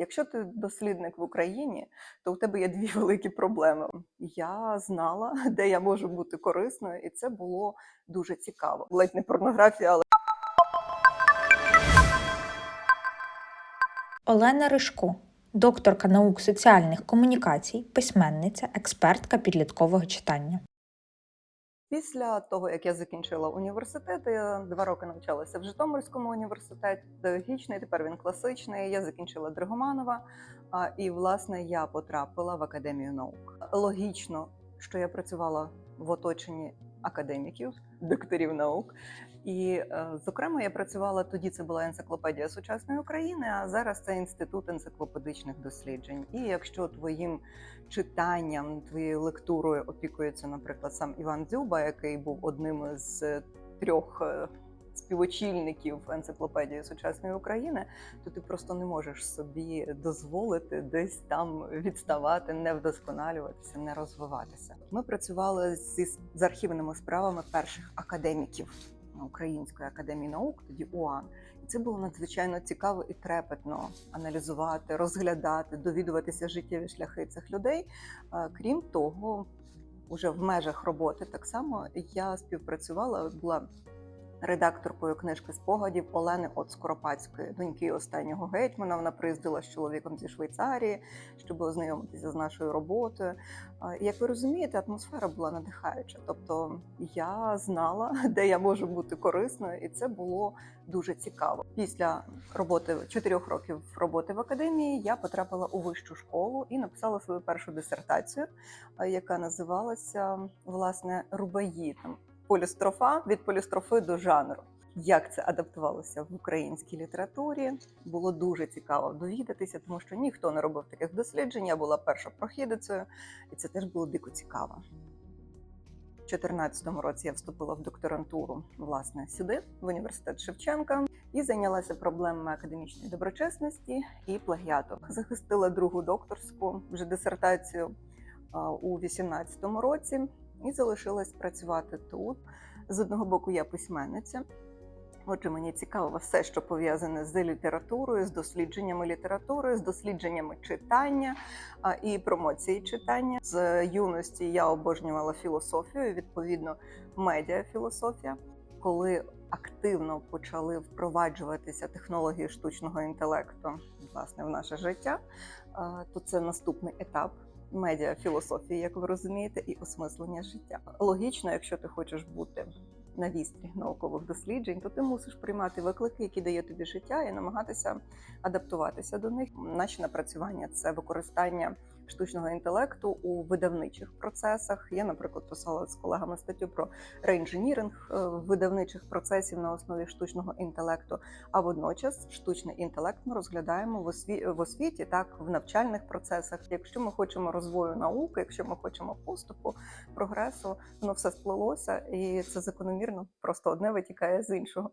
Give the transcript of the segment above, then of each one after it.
Якщо ти дослідник в Україні, то у тебе є дві великі проблеми. Я знала, де я можу бути корисною, і це було дуже цікаво. Ледь не порнографія, але Олена Ришко, докторка наук соціальних комунікацій, письменниця, експертка підліткового читання. Після того, як я закінчила університет, я два роки навчалася в Житомирському університеті, педагогічний, тепер він класичний. Я закінчила Дригоманова, і власне я потрапила в академію наук. Логічно, що я працювала в оточенні академіків, докторів наук. І, е, зокрема, я працювала тоді. Це була енциклопедія сучасної України, а зараз це інститут енциклопедичних досліджень. І якщо твоїм читанням, твоєю лектурою опікується, наприклад, сам Іван Дзюба, який був одним з трьох е, співочільників енциклопедії сучасної України, то ти просто не можеш собі дозволити десь там відставати, не вдосконалюватися, не розвиватися. Ми працювали зі з архівними справами перших академіків Української академії наук, тоді УАН. І це було надзвичайно цікаво і трепетно аналізувати, розглядати, довідуватися життєві шляхи цих людей. Крім того, уже в межах роботи так само я співпрацювала, була редакторкою книжки спогадів Олени От Скоропадської, доньки останнього гетьмана. Вона приїздила з чоловіком зі Швейцарії, щоб ознайомитися з нашою роботою. Як ви розумієте, атмосфера була надихаюча. Тобто я знала, де я можу бути корисною, і це було дуже цікаво. Після роботи чотирьох років роботи в академії я потрапила у вищу школу і написала свою першу дисертацію, яка називалася власне Рубаї. Там полістрофа від полістрофи до жанру. Як це адаптувалося в українській літературі, було дуже цікаво довідатися, тому що ніхто не робив таких досліджень. Я була перша прохідицею, і це теж було дико цікаво. У 2014 році я вступила в докторантуру власне сюди, в університет Шевченка, і зайнялася проблемами академічної доброчесності і плагіату. Захистила другу докторську вже дисертацію у 2018 році і залишилась працювати тут. З одного боку, я письменниця. Отже, мені цікаво все, що пов'язане з літературою, з дослідженнями літератури, з дослідженнями читання і промоції читання. З юності я обожнювала філософію, відповідно, медіафілософія. Коли активно почали впроваджуватися технології штучного інтелекту власне в наше життя, то це наступний етап медіафілософії, як ви розумієте, і осмислення життя. Логічно, якщо ти хочеш бути на вістрі наукових досліджень, то ти мусиш приймати виклики, які дає тобі життя, і намагатися адаптуватися до них. Наші напрацювання це використання штучного інтелекту у видавничих процесах. Я, наприклад, писала з колегами статтю про реінженіринг е, видавничих процесів на основі штучного інтелекту. А водночас штучний інтелект ми розглядаємо в осві... в освіті, так в навчальних процесах. Якщо ми хочемо розвою науки, якщо ми хочемо поступу, прогресу, воно все сплелося, і це закономірно просто одне витікає з іншого.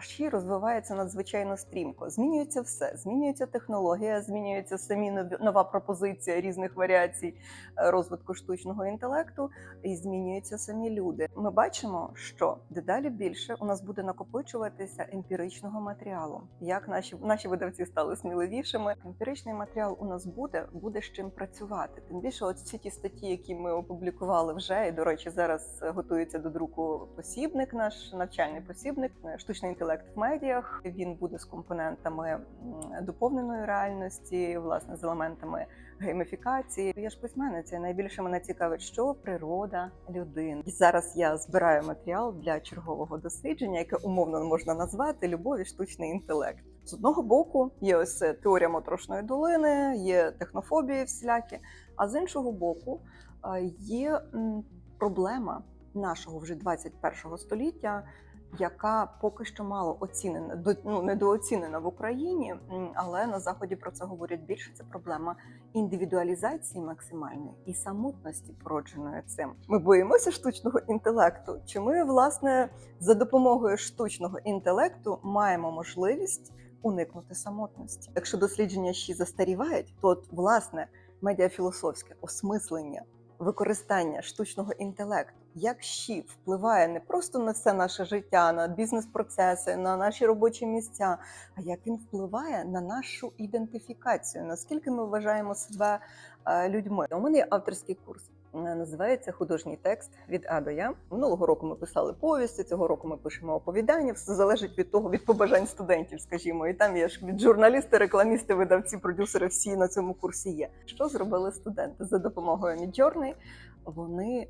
Ще розвивається надзвичайно стрімко. Змінюється все, змінюється технологія, змінюється самі нова пропозиція різних варіацій е, розвитку штучного інтелекту, і змінюються самі люди. Ми бачимо, що дедалі більше у нас буде накопичуватися емпіричного матеріалу. Як наші наші видавці стали сміливішими, емпіричний матеріал у нас буде, буде з чим працювати. Тим більше, от всі ті статті, які ми опублікували вже, і до речі, зараз готується до друку посібник, наш навчальний посібник, е, штучний інтелект в медіях. Він буде з компонентами доповненої реальності, власне, з елементами гейміфікації. Я ж письменниця. Найбільше мене цікавить, що природа людини. Зараз я збираю матеріал для чергового дослідження, яке умовно можна назвати любов і штучний інтелект. З одного боку є ось теорія моторошної долини, є технофобії всілякі. А з іншого боку, е, є проблема нашого вже 21 століття, яка поки що мало оцінена, до- ну, недооцінена в Україні, але на заході про це говорять більше. Це проблема індивідуалізації максимальної і самотності, породженої цим. Ми боїмося штучного інтелекту. Чи ми, власне, за допомогою штучного інтелекту маємо можливість уникнути самотності? Якщо дослідження ще застарівають, то от, власне медіафілософське осмислення використання штучного інтелекту як щі впливає не просто на все наше життя, на бізнес-процеси, на наші робочі місця, а як він впливає на нашу ідентифікацію, наскільки ми вважаємо себе е, людьми. У мене є авторський курс. Е, Називається художній текст від А до Я. Минулого року ми писали повісті, цього року ми пишемо оповідання. Все залежить від того, від побажань студентів, скажімо. І там є ж від журналісти, рекламісти, видавці, продюсери, всі на цьому курсі є. Що зробили студенти за допомогою Midjourney? Вони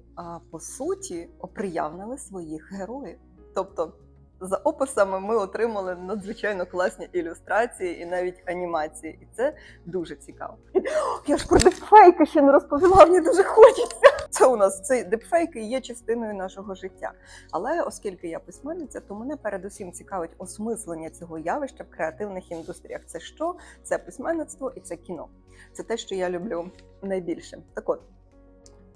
по суті оприявнили своїх героїв. Тобто, за описами ми отримали надзвичайно класні ілюстрації і навіть анімації, і це дуже цікаво. Я ж про дипфейки ще не розповіла, мені дуже хочеться. Це у нас цей дипфейки є частиною нашого життя. Але оскільки я письменниця, то мене передусім цікавить осмислення цього явища в креативних індустріях. Це що? Це письменництво і це кіно. Це те, що я люблю найбільше. Так от.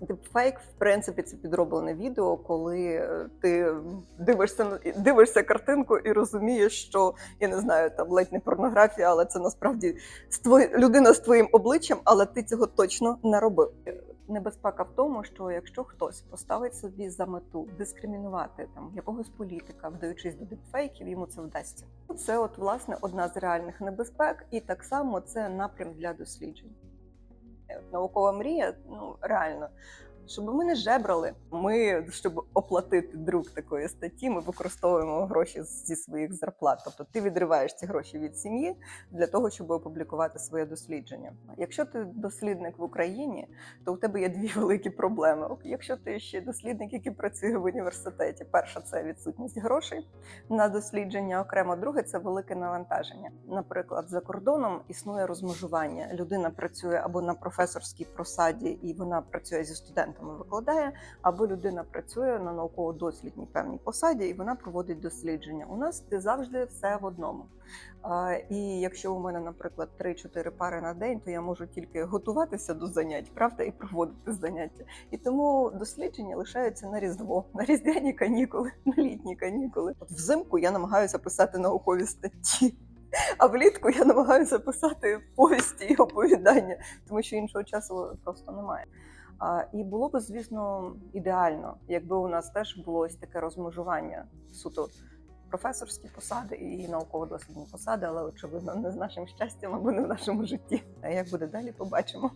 Дипфейк, в принципі, це підроблене відео, коли е, ти дивишся дивишся картинку і розумієш, що я не знаю, там ледь не порнографія, але це насправді людина з твоїм обличчям, але ти цього точно не робив. Небезпека в тому, що якщо хтось поставить собі за мету дискримінувати там якогось політика, вдаючись до дипфейків, йому це вдасться. Це, от власне, одна з реальних небезпек, і так само це напрям для досліджень. Наукова мрія, ну реально. Щоб ми не жебрали, ми щоб оплатити друк такої статті, ми використовуємо гроші зі своїх зарплат. Тобто ти відриваєш ці гроші від сім'ї для того, щоб опублікувати своє дослідження. Якщо ти дослідник в Україні, то у тебе є дві великі проблеми. Якщо ти ще дослідник, який працює в університеті, перша це відсутність грошей на дослідження. Окремо, друге це велике навантаження. Наприклад, за кордоном існує розмежування. Людина працює або на професорській просаді, і вона працює зі студентами, викладає, або людина працює на науково-дослідній певній посаді, і вона проводить дослідження. У нас ти завжди все в одному. І якщо у мене, наприклад, 3-4 пари на день, то я можу тільки готуватися до занять, правда, і проводити заняття. І тому дослідження лишаються на різдво, на різдвяні канікули, на літні канікули. От взимку я намагаюся писати наукові статті. А влітку я намагаюся писати повісті і оповідання, тому що іншого часу просто немає. І було б, звісно, ідеально, якби у нас теж було ось таке розмежування суто професорські посади і науково-дослідні посади, але очевидно не з нашим щастям або не в нашому житті. А як буде далі, побачимо.